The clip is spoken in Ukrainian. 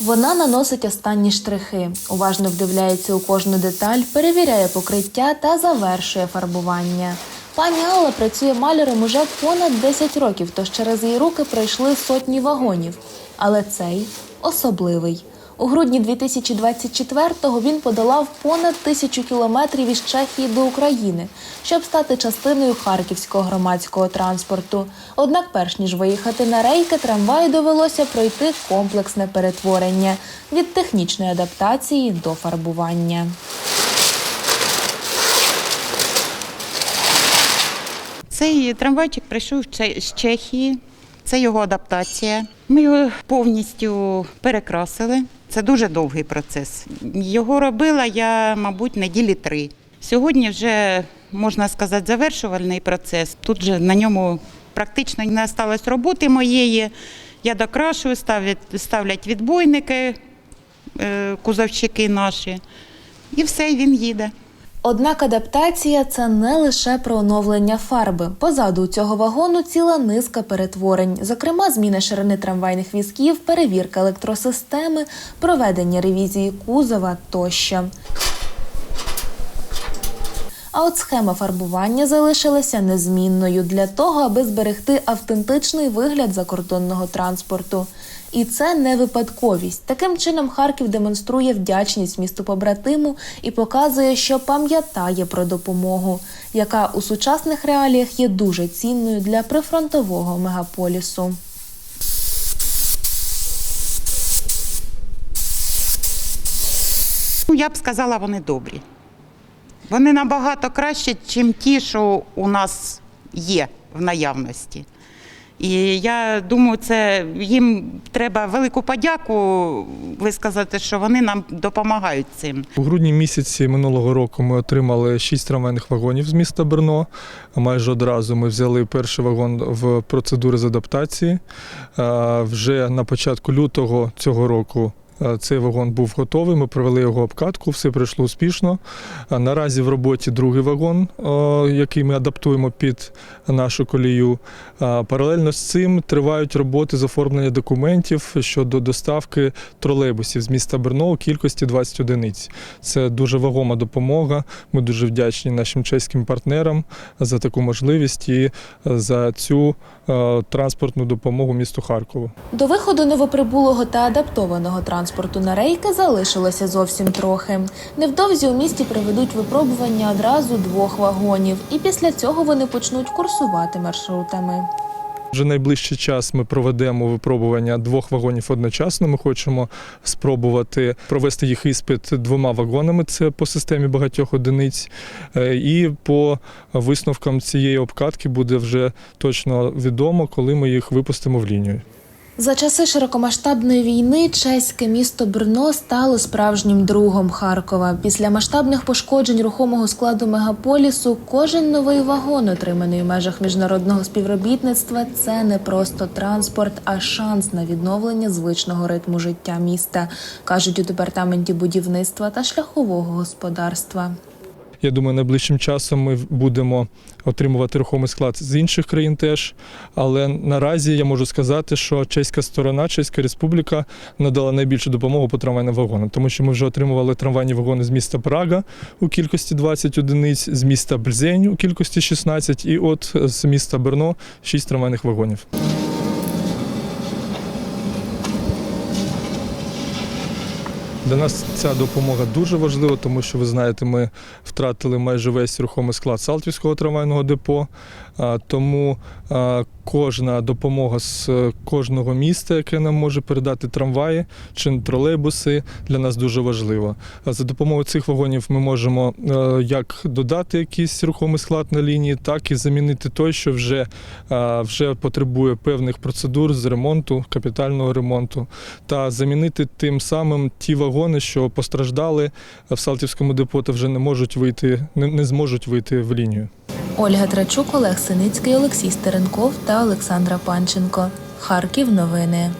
Вона наносить останні штрихи, уважно вдивляється у кожну деталь, перевіряє покриття та завершує фарбування. Пані Алла працює маляром уже понад 10 років, тож через її руки пройшли сотні вагонів. Але цей особливий. У грудні 2024-го він подолав понад тисячу кілометрів із Чехії до України, щоб стати частиною харківського громадського транспорту. Однак, перш ніж виїхати на рейки, трамваю довелося пройти комплексне перетворення від технічної адаптації до фарбування. Цей трамвайчик прийшов з Чехії. Це його адаптація. Ми його повністю перекрасили. Це дуже довгий процес. Його робила я, мабуть, неділі три. Сьогодні вже можна сказати завершувальний процес. Тут же на ньому практично не осталось роботи моєї. Я докрашую, ставлять, ставлять відбойники, е, кузовщики наші. І все, він їде. Однак адаптація це не лише про оновлення фарби. Позаду цього вагону ціла низка перетворень, зокрема, зміна ширини трамвайних візків, перевірка електросистеми, проведення ревізії кузова тощо. А от схема фарбування залишилася незмінною для того, аби зберегти автентичний вигляд закордонного транспорту. І це не випадковість. Таким чином Харків демонструє вдячність місту побратиму і показує, що пам'ятає про допомогу, яка у сучасних реаліях є дуже цінною для прифронтового мегаполісу. Ну, я б сказала, вони добрі. Вони набагато краще, ніж ті, що у нас є в наявності. І я думаю, це їм треба велику подяку висказати, що вони нам допомагають цим. У грудні місяці минулого року ми отримали шість трамвайних вагонів з міста Берно. Майже одразу ми взяли перший вагон в процедури з адаптації. Вже на початку лютого цього року. Е, Цей вагон був готовий. Ми провели його обкатку, все пройшло успішно. Е, Наразі в роботі другий вагон, е, який ми адаптуємо під нашу колію. Паралельно з цим тривають роботи з оформлення документів щодо доставки тролейбусів з міста Брно у кількості 20 одиниць. Це дуже вагома допомога. Ми дуже вдячні нашим чеським партнерам за таку можливість і за цю транспортну допомогу місту Харкову. До виходу новоприбулого та адаптованого транспорту на рейки залишилося зовсім трохи. Невдовзі у місті проведуть випробування одразу двох вагонів, і після цього вони почнуть курсувати маршрутами. Вже найближчий час ми проведемо випробування двох вагонів одночасно. Ми хочемо спробувати провести їх іспит двома вагонами. Це по системі багатьох одиниць. Е, І по висновкам цієї обкатки буде вже точно відомо, коли ми їх випустимо в лінію. За часи широкомасштабної війни чеське місто Брно стало справжнім другом Харкова. Після масштабних пошкоджень рухомого складу мегаполісу кожен новий вагон, отриманий у межах міжнародного співробітництва, це не просто транспорт, а шанс на відновлення звичного ритму життя міста, кажуть у департаменті будівництва та шляхового господарства. Я думаю, найближчим часом ми будемо отримувати рухомий склад з інших країн теж. Але наразі я можу сказати, що чеська сторона, Чеська Республіка надала найбільшу допомогу по трамвайним вагонам, тому що ми вже отримували трамвайні вагони з міста Прага у кількості 20 одиниць, з міста Бельзень у кількості 16 і от з міста Берно 6 трамвайних вагонів. Для нас ця допомога дуже важлива, тому що ви знаєте, ми втратили майже весь рухомий склад Салтівського трамвайного депо. Тому кожна допомога з е, кожного міста, яке нам може передати трамваї чи тролейбуси, для нас дуже важлива. За допомогою цих вагонів ми можемо е, як додати якийсь рухомий склад на лінії, так і замінити той, що вже, вже потребує певних процедур з ремонту, капітального ремонту, та замінити тим самим ті вагони, що постраждали в Салтівському депо та вже не можуть вийти, не зможуть вийти в лінію. Ольга Трачук, Олег Синицький, Олексій Стеренков та Олександра Панченко. Харків новини.